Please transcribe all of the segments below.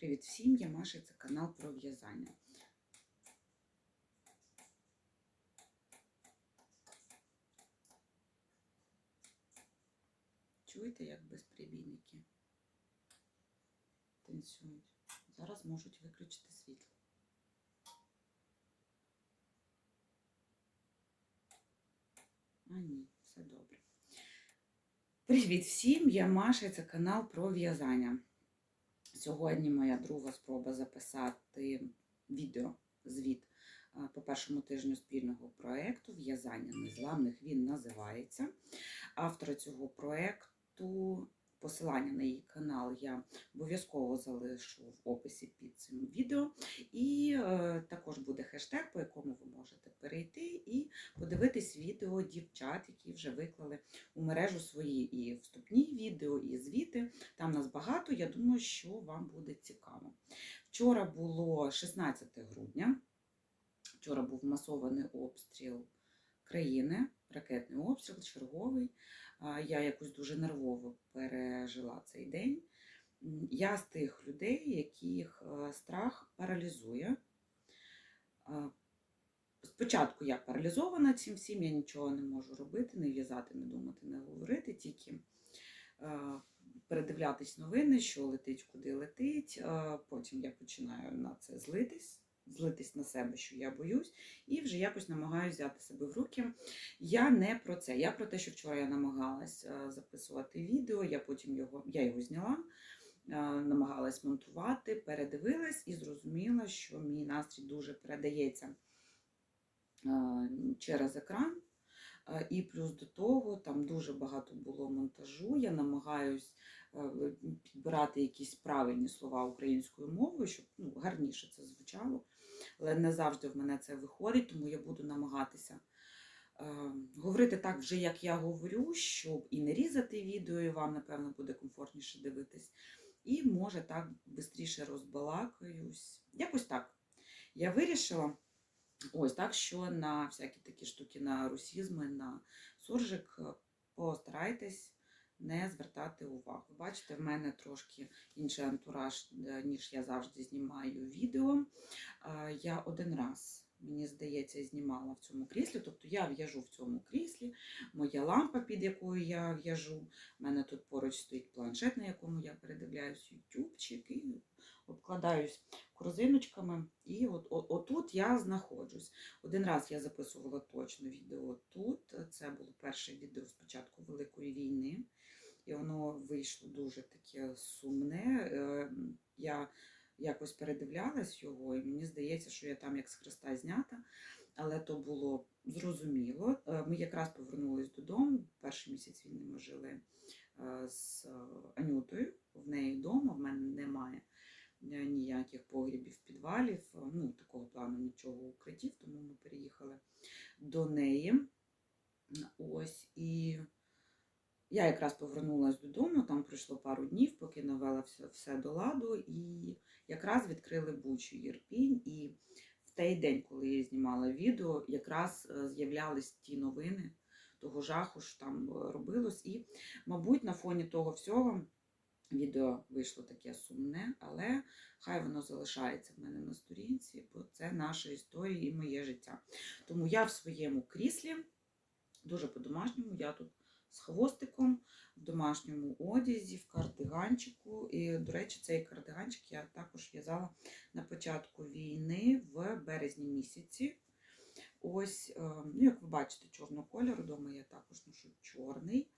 Привіт всім, я Маша, це канал про в'язання. Чуєте, як безприбійники танцюють? Зараз можуть виключити світло. А ні, все добре. Привіт всім! Я Маша, це канал про в'язання. Сьогодні моя друга спроба записати відео звіт по першому тижню спільного проєкту В'язання незламних він називається. Автора цього проєкту, посилання на її канал я обов'язково залишу в описі під цим відео. І е, також буде хештег, по якому ви можете перейти і подивитись відео дівчат, які вже виклали у мережу свої і вступні відео, і звіти. Там нас багато. Я думаю, що вам буде цікаво. Вчора було 16 грудня. Вчора був масований обстріл країни, ракетний обстріл, черговий. Я якось дуже нервово пережила цей день. Я з тих людей, яких е, страх паралізує. Спочатку я паралізована цим всім, я нічого не можу робити, не в'язати, не думати, не говорити, тільки е, передивлятись новини, що летить, куди летить. Потім я починаю на це злитись, злитись на себе, що я боюсь, і вже якось намагаюся взяти себе в руки. Я не про це. Я про те, що вчора я намагалась е, записувати відео, я потім його, я його зняла. е, Намагалась монтувати, передивилась і зрозуміла, що мій настрій дуже передається е, через екран. Е, І плюс до того там дуже багато було монтажу. Я намагаюсь е, підбирати якісь правильні слова українською мовою, щоб ну, гарніше це звучало. Але не завжди в мене це виходить, тому я буду намагатися е, говорити так вже, як я говорю, щоб і не різати відео, і вам, напевно, буде комфортніше дивитись. І може так швидше розбалакаюсь. Якось так. Я вирішила. Ось так, що на всякі такі штуки, на русізми, на суржик е, постарайтесь не звертати увагу. Бачите, в мене трошки інший антураж, е, ніж я завжди знімаю відео. Е, Я один раз, мені здається, знімала в цьому кріслі, тобто я в'яжу в цьому кріслі, моя лампа, під якою я в'яжу. У мене тут поруч стоїть планшет, на якому я передивляюсь ютубчик обкладаюсь корзиночками. І от, от, отут я знаходжусь. Один раз я записувала точно відео тут. Це було перше відео з початку Великої війни. І воно вийшло дуже таке сумне. Е, Я якось передивлялась його, і мені здається, що я там як з хреста знята, але то було зрозуміло. Е, Ми якраз повернулись додому. Перший місяць війни ми жили е, з Анютою в неї вдома, в мене немає ніяких погрібів, підвалів, е, ну, такого плану нічого укриттів, тому ми переїхали до неї. Ось і я якраз повернулася додому, там пройшло пару днів, поки навела все, все до ладу, і якраз відкрили Бучу Єрпінь. І в той день, коли я знімала відео, якраз е, з'являлись ті новини того жаху, що там е, робилось. І, мабуть, на фоні того всього відео вийшло таке сумне, але хай воно залишається в мене на сторінці, бо це наша історія і моє життя. Тому я в своєму кріслі, дуже по-домашньому, я тут з хвостиком, в домашньому одязі, в кардиганчику. І, до речі, цей кардиганчик я також в'язала на початку війни в березні місяці. Ось, е, ну, як ви бачите, чорного кольору, дома я також ношу чорний.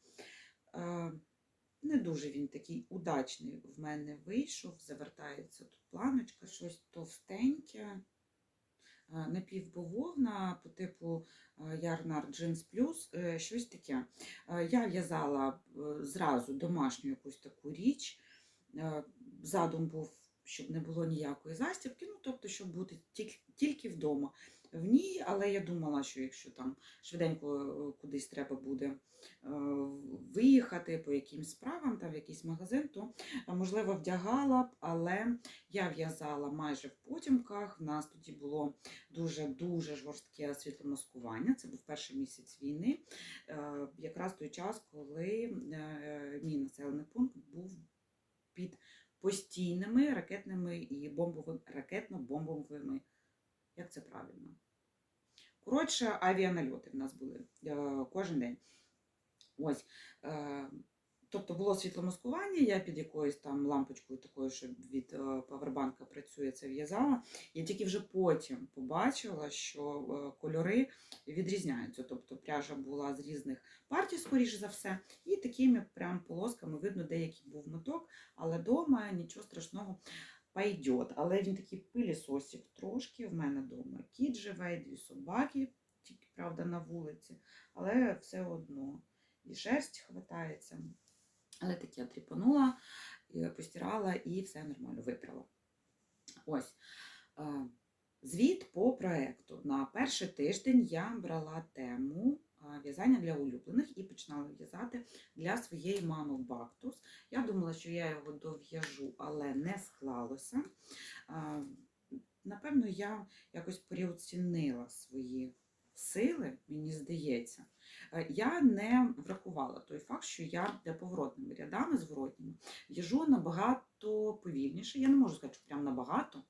Не дуже він такий удачний в мене вийшов. Завертається тут планочка, щось товстеньке, напівбововна по типу Ярнар Jeans Plus, е, щось таке. Я в'язала е, зразу домашню якусь таку річ. Е, Задум був, щоб не було ніякої застібки, ну тобто, щоб бути тільки вдома в ній, але я думала, що якщо там швиденько е, кудись треба буде е, виїхати по якимсь справам, там в якийсь магазин, то е, можливо вдягала б, але я в'язала майже в потімках. В нас тоді було дуже-дуже жорстке світломаскування. Це був перший місяць війни, якраз той час, коли мій населений пункт був під постійними ракетними і бомбовими ракетно-бомбовими. Як це правильно? Коротше, авіанальоти в нас були е, кожен день. Ось. Е, тобто було світломаскування, я під якоюсь там лампочкою такою, що від е, павербанка працює, це в'язала. Я тільки вже потім побачила, що кольори відрізняються. Тобто пряжа була з різних партій, скоріш за все, і такими прям полосками видно, деякий був моток, але вдома нічого страшного пойдет. Але він такий пилісосик трошки в мене вдома. Кіт живе, дві собаки, тільки правда на вулиці, але все одно. І шерсть хватається. Але таке я тріпанула, постирала і все нормально випрала. Ось. е, Звіт по проекту. На перший тиждень я брала тему в'язання для улюблених і починала в'язати для своєї мами бактус. Я думала, що я його дов'яжу, але не склалося. Напевно, я якось переоцінила свої сили, мені здається. Е, Я не врахувала той факт, що я поворотними рядами зворотніми в'яжу набагато повільніше. Я не можу сказати, що прям набагато,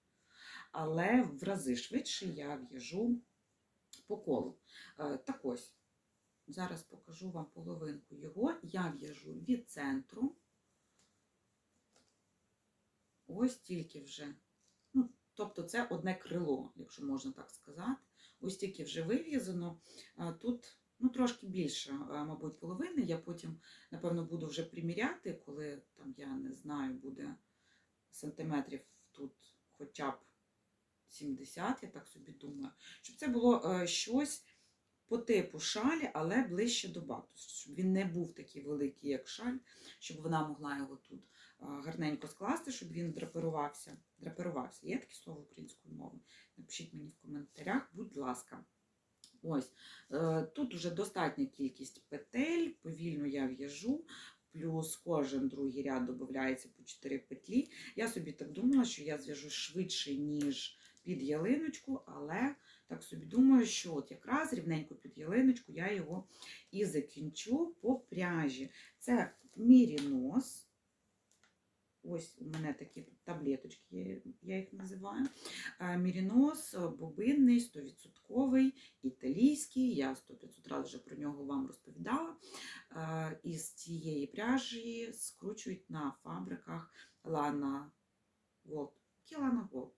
але в рази швидше я в'яжу по колу. Е, Так ось, зараз покажу вам половинку його. Я в'яжу від центру. Ось тільки вже. Ну, тобто це одне крило, якщо можна так сказати. Ось тільки вже вив'язано. Тут ну, трошки більше, мабуть, половини. Я потім, напевно, буду вже приміряти, коли там, я не знаю, буде сантиметрів тут хоча б 70, я так собі думаю. Щоб це було е, щось по типу шалі, але ближче до бактусу, щоб він не був такий великий, як шаль, щоб вона могла його тут гарненько скласти, щоб він драпирувався. Драпирувався. Є таке слово українською мовою? Напишіть мені в коментарях, будь ласка. Ось. Е, Тут вже достатня кількість петель, повільно я в'яжу, плюс кожен другий ряд додається по 4 петлі. Я собі так думала, що я зв'яжу швидше, ніж під ялиночку, але так собі думаю, що от якраз рівненько під ялиночку я його і закінчу по пряжі. Це мірінос. Ось у мене такі таблеточки, я- їх називаю. Мірінос е, бобинний, 100%, італійський. Я 100-500 разів вже про нього вам розповідала. Із цієї пряжі скручують на фабриках Gold. Які Lana Gold?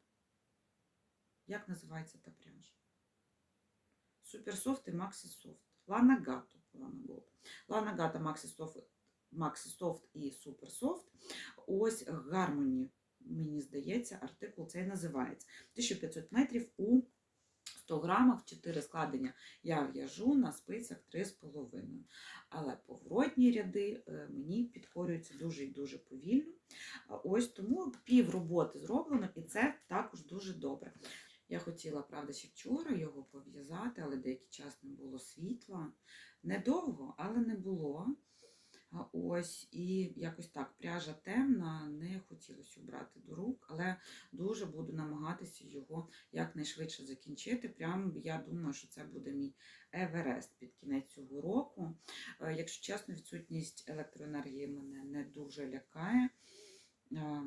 Як називається та пряжа? Суперсофт Lana Gato. Lana Gold. Lana Gato, Maxi Soft, Maxi Soft і Суперсофт. Ось Harmony, мені здається, артикул цей називається. 1500 метрів у 100 грамах, 4 складення я в'яжу на спицях 3,5. Але поворотні ряди е, мені підкорюються дуже і дуже повільно. Ось тому пів роботи зроблено, і це також дуже добре. Я хотіла, правда, ще вчора його пов'язати, але деякий час не було світла. Недовго, але не було. Ось і якось так. Пряжа темна, не хотілося брати до рук, але дуже буду намагатися його якнайшвидше закінчити. Прям я думаю, що це буде мій Еверест під кінець цього року. Е, Якщо чесно, відсутність електроенергії мене не дуже лякає. Е,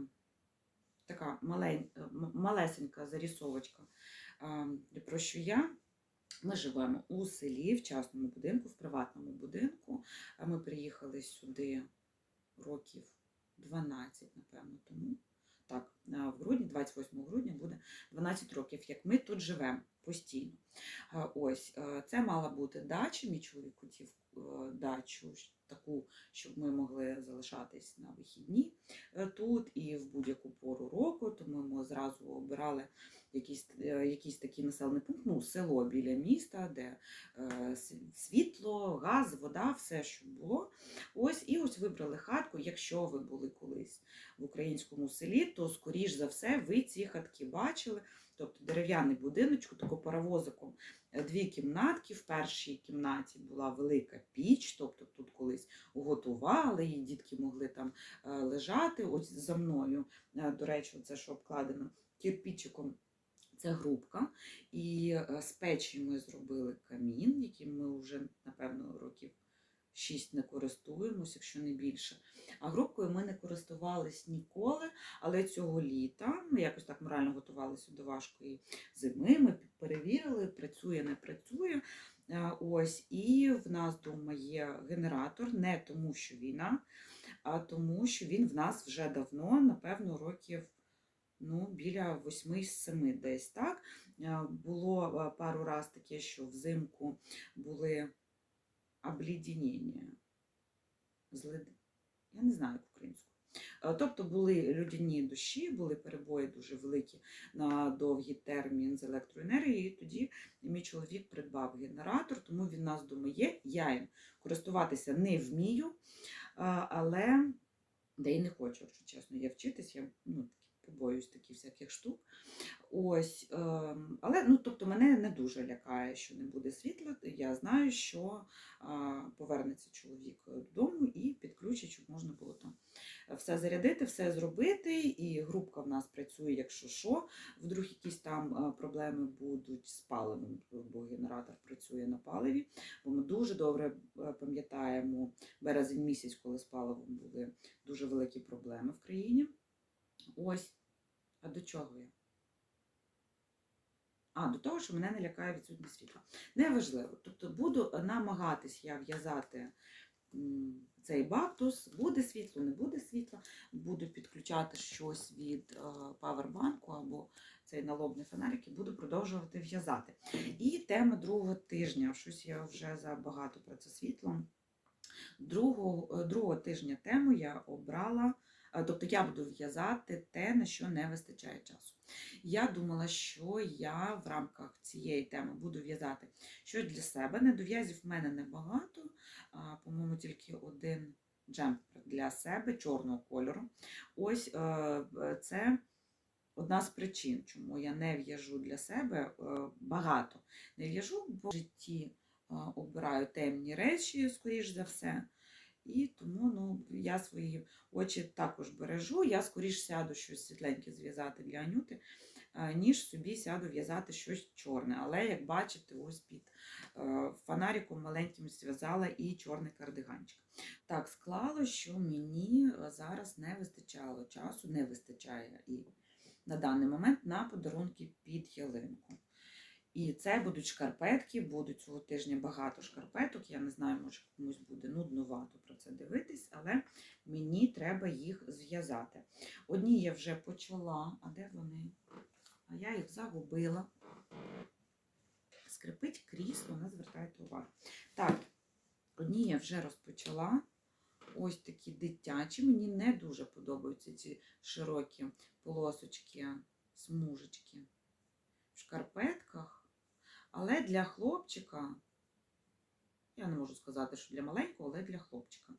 Така малень, малесенька зарисовочка, е, про що я. Ми живемо у селі, в частному будинку, в приватному будинку. Ми приїхали сюди років 12, напевно, тому. Так, в грудні, 28 грудня буде 12 років, як ми тут живемо постійно. Ось, це мала бути дача. Мій чоловік хотів дачу таку, щоб ми могли залишатись на вихідні е, тут і в будь-яку пору року. Тому ми зразу обирали якийсь, е, якийсь такий населений пункт, ну, село біля міста, де е, світло, газ, вода, все, що було. Ось і ось вибрали хатку. Якщо ви були колись в українському селі, то скоріш за все ви ці хатки бачили. Тобто дерев'яний будиночок, тако паровозиком, е, дві кімнатки. В першій кімнаті була велика піч, тобто тут колись готували, і дітки могли там е, лежати. Ось за мною, е, до речі, це що обкладено кирпічиком. Це грубка, і з печі ми зробили камін, який ми вже, напевно, років 6 не користуємось, якщо не більше. А грубкою ми не користувались ніколи, але цього літа ми якось так морально готувалися до важкої зими. Ми перевірили, працює, не працює. Е, Ось, і в нас вдома є генератор, не тому, що війна, а тому, що він в нас вже давно, напевно, років ну, біля 8-7 десь так. Е, Було е, пару раз таке, що взимку були облідінення. Злед... Я не знаю як українську. Е, Тобто були людяні дощі, були перебої дуже великі на довгий термін з електроенергією. І тоді мій чоловік придбав генератор, тому він нас вдома є. Я їм користуватися не вмію, але де й не хочу, якщо чесно, я вчитись, я ну, побоююсь таких всяких штук. Ось, ем, але ну, тобто мене не дуже лякає, що не буде світла. Я знаю, що повернеться чоловік додому і підключить, щоб можна було там все зарядити, все зробити. І групка в нас працює, якщо що, вдруг якісь там проблеми будуть з паливом, бо генератор працює на паливі. Бо ми дуже добре е, пам'ятаємо березень місяць, коли з паливом були дуже великі проблеми в країні. Ось. А до чого я? А, до того, що мене не лякає відсутність світла. Неважливо. Тобто буду намагатись я в'язати цей бактус. Буде світло, не буде світла. Буду підключати щось від е, павербанку або цей налобний фонарик і буду продовжувати в'язати. І тема другого тижня. Щось я вже забагато про це світло. Другого, е, другого тижня тему я обрала. Е, Тобто я буду в'язати те, на що не вистачає часу. Я думала, що я в рамках цієї теми буду в'язати щось для себе. Недов'язів в мене небагато, по-моєму, тільки один джемпер для себе чорного кольору. Ось е, це одна з причин, чому я не в'яжу для себе е, багато. Не в'яжу, бо в житті обираю темні речі, скоріш за все. І тому ну, я свої очі також бережу. Я скоріш сяду щось світленьке зв'язати для Анюти, е, ніж собі сяду в'язати щось чорне. Але, як бачите, ось під е, фонариком маленьким зв'язала і чорний кардиганчик. Так склало, що мені е, зараз не вистачало часу, не вистачає і на даний момент на подарунки під ялинку. І це будуть шкарпетки, будуть цього тижня багато шкарпеток. Я не знаю, може комусь буде нуднувато про це дивитись, але мені треба їх зв'язати. Одні я вже почала, а де вони? А я їх загубила. Скрипить крісло, не звертайте увагу. Так, одні я вже розпочала. Ось такі дитячі. Мені не дуже подобаються ці широкі полосочки, смужечки в шкарпетках. Але для хлопчика, я не можу сказати, що для маленького, але для хлопчика.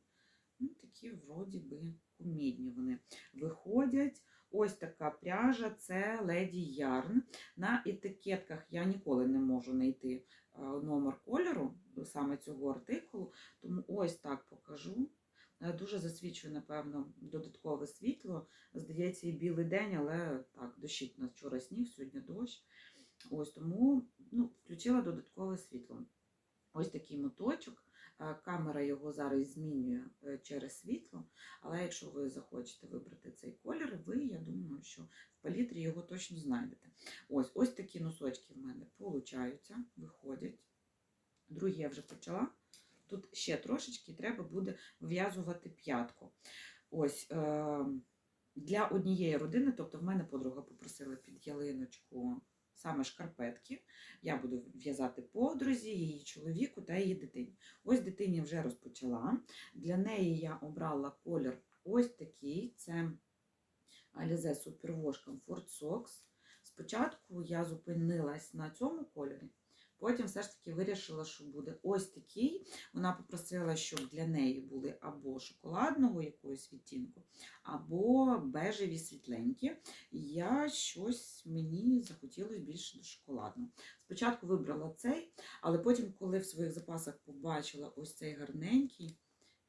Ну, такі, вроді би, кумідні вони виходять. Ось така пряжа це Леді Ярн. На етикетках я ніколи не можу знайти е, номер кольору саме цього артикулу, тому ось так покажу. Е, Дуже засвічує, напевно, додаткове світло. Здається, і білий день, але так, дощить нас вчора сніг, сьогодні дощ. Ось тому ну, включила додаткове світло. Ось такий моточок. Е, Камера його зараз змінює е, через світло, але якщо ви захочете вибрати цей колір, ви, я думаю, що в палітрі його точно знайдете. Ось ось такі носочки в мене получаються, виходять. Другі я вже почала. Тут ще трошечки треба буде вв'язувати п'ятку. Ось е, для однієї родини, тобто в мене подруга попросила під ялиночку саме шкарпетки. Я буду в'язати подрузі, її чоловіку та її дитині. Ось дитині вже розпочала. Для неї я обрала колір ось такий: це Alize Superwash Comfort Socks. Спочатку я зупинилась на цьому кольорі, потім все ж таки вирішила, що буде ось такий. Вона попросила, щоб для неї були або шоколадного якогось відтінку, або бежеві світленькі. Я щось мені захотілося більше до шоколадного. Спочатку вибрала цей, але потім, коли в своїх запасах побачила ось цей гарненький,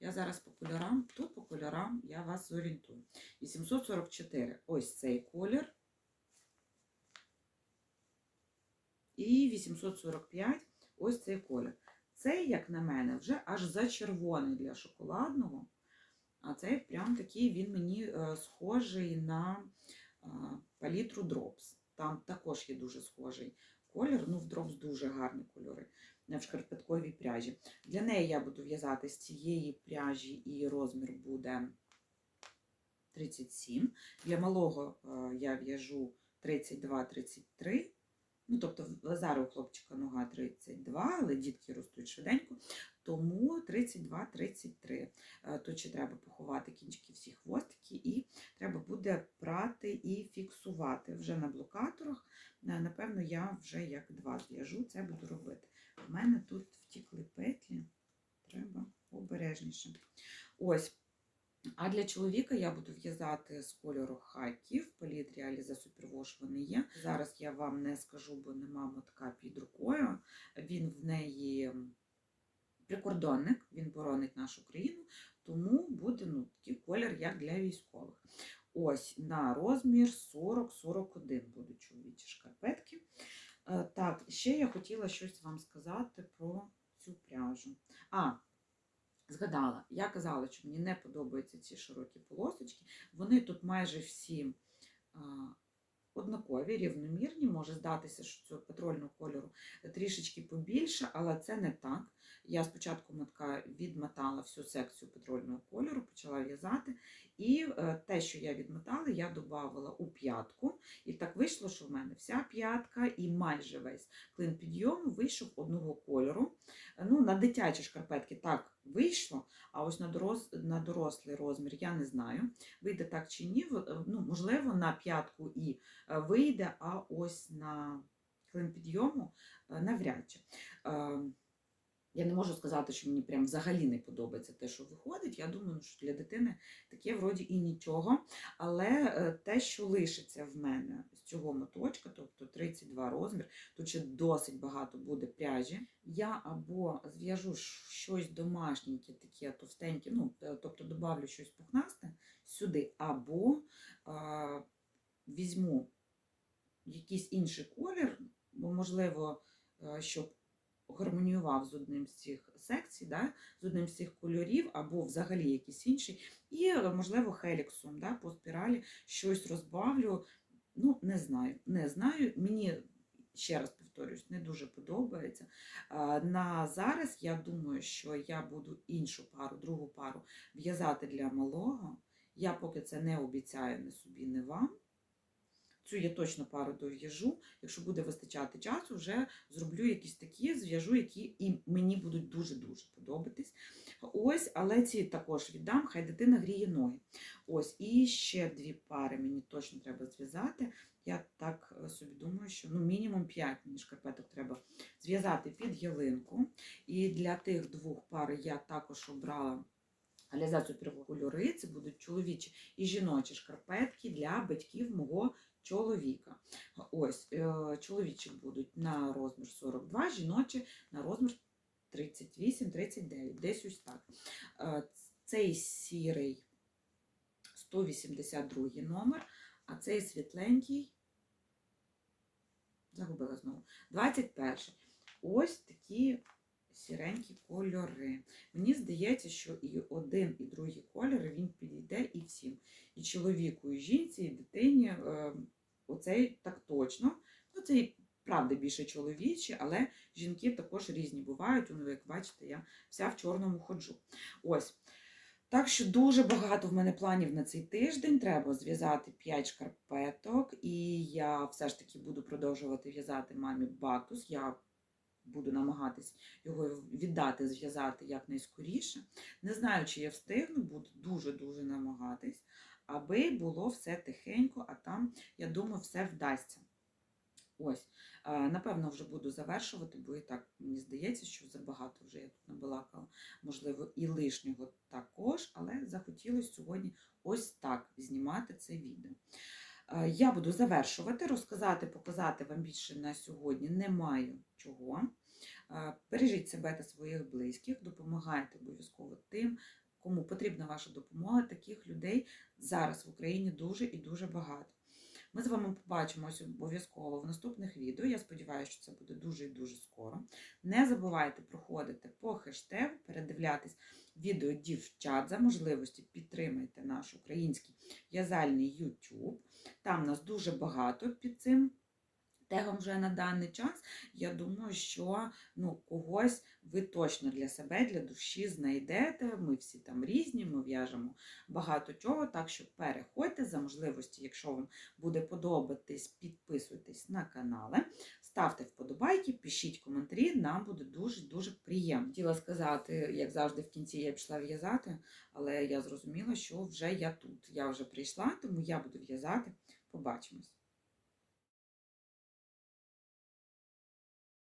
я зараз по кольорам, тут по кольорам я вас зорієнтую. 844 ось цей колір. І 845 ось цей колір. цей, як на мене, вже аж зачервоний для шоколадного. А цей прям такий він мені е, схожий на е, палітру Drops. Там також є дуже схожий колір. Ну, в Drops дуже гарні кольори в шкарпетковій пряжі. Для неї я буду в'язати з цієї пряжі, і розмір буде 37. Для малого е, я в'яжу 32-33. Ну, тобто, Лазару у хлопчика нога 32, але дітки ростуть швиденько, тому 32-33. Е, Тут ще треба поховати кінчики всі хвостики, і треба буде прати і фіксувати. Вже на блокаторах, Е, напевно, я вже як два зв'яжу, це буду робити. У мене тут втікли петлі, треба обережніше. Ось. А для чоловіка я буду в'язати з кольору хакі в палітрі Aliza Superwash вони є. Зараз я вам не скажу, бо нема мотка під рукою. Він в неї прикордонник, він боронить нашу країну, тому буде ну, такий колір, як для військових. Ось на розмір 40-41 будуть чоловічі шкарпетки. Е, Так, ще я хотіла щось вам сказати про цю пряжу. А, згадала, я казала, що мені не подобаються ці широкі полосочки. Вони тут майже всі однакові, рівномірні. Може здатися, що цього патрульного кольору трішечки побільше, але це не так. Я спочатку матка відмотала всю секцію патрульного кольору, почала в'язати. І е, те, що я відмотала, я додавала у п'ятку. І так вийшло, що в мене вся п'ятка і майже весь клин підйому вийшов одного кольору. Ну, на дитячі шкарпетки так вийшло, а ось на, дорос, на дорослий розмір я не знаю, вийде так чи ні. Ну, можливо, на п'ятку і е, вийде, а ось на клин підйому е, навряд чи. Я не можу сказати, що мені прям взагалі не подобається те, що виходить. Я думаю, ну, що для дитини таке вроді і нічого. Але е, те, що лишиться в мене з цього моточка, тобто 32 розмір, тут ще досить багато буде пряжі. Я або зв'яжу щось домашненьке, таке товстеньке, ну, е, тобто добавлю щось пухнасте сюди, або е, візьму якийсь інший колір, бо, можливо, е, щоб гармоніював з одним з цих секцій, да, з одним з цих кольорів, або взагалі якийсь інший, і, можливо, хеліксом да, по спіралі щось розбавлю. Ну, не знаю, не знаю. Мені, ще раз повторюсь, не дуже подобається. На зараз я думаю, що я буду іншу пару, другу пару в'язати для малого. Я поки це не обіцяю не собі, не вам. Цю я точно пару дов'яжу. Якщо буде вистачати часу, вже зроблю якісь такі, зв'яжу, які і мені будуть дуже-дуже подобатись. Ось, але ці також віддам, хай дитина гріє ноги. Ось, і ще дві пари мені точно треба зв'язати. Я так е, собі думаю, що ну, мінімум 5 мені шкарпеток треба зв'язати під ялинку. І для тих двох пар я також обрала реалізацію кольори. Це будуть чоловічі і жіночі шкарпетки для батьків мого чоловіка. Ось, е, чоловічі будуть на розмір 42, жіночі на розмір 38-39, десь ось так. Е, Цей сірий 182 номер, а цей світленький, загубила знову, 21. Ось такі сіренькі кольори. Мені здається, що і один, і другий кольори він підійде і всім. І чоловіку, і жінці, і дитині. Е, Оцей так точно. Ну, цей правда більше чоловічі, але жінки також різні бувають. Ну, як бачите, я вся в чорному ходжу. Ось. Так що дуже багато в мене планів на цей тиждень. Треба зв'язати 5 шкарпеток, і я все ж таки буду продовжувати в'язати мамі бактус. Я буду намагатись його віддати, зв'язати якнайскоріше. Не знаю, чи я встигну, буду дуже-дуже намагатись, аби було все тихенько, а там, я думаю, все вдасться. Ось, напевно, вже буду завершувати, бо і так мені здається, що забагато вже я тут набалакала, можливо, і лишнього також, але захотілося сьогодні ось так знімати це відео. Я буду завершувати, розказати, показати вам більше на сьогодні не маю чого. Бережіть себе та своїх близьких, допомагайте обов'язково тим, кому потрібна ваша допомога. Таких людей зараз в Україні дуже і дуже багато. Ми з вами побачимось обов'язково в наступних відео. Я сподіваюся, що це буде дуже і дуже скоро. Не забувайте проходити по хештегу, передивлятись відео дівчат за можливості підтримайте наш український в'язальний YouTube. Там нас дуже багато під цим тегом вже на даний час. Я думаю, що ну, когось ви точно для себе, для душі знайдете. Ми всі там різні, ми в'яжемо багато чого. Так що переходьте за можливості, якщо вам буде подобатись, підписуйтесь на канали, ставте вподобайки, пишіть коментарі, нам буде дуже-дуже приємно. Хотіла сказати, як завжди, в кінці я пішла в'язати, але я зрозуміла, що вже я тут. Я вже прийшла, тому я буду в'язати. Побачимось.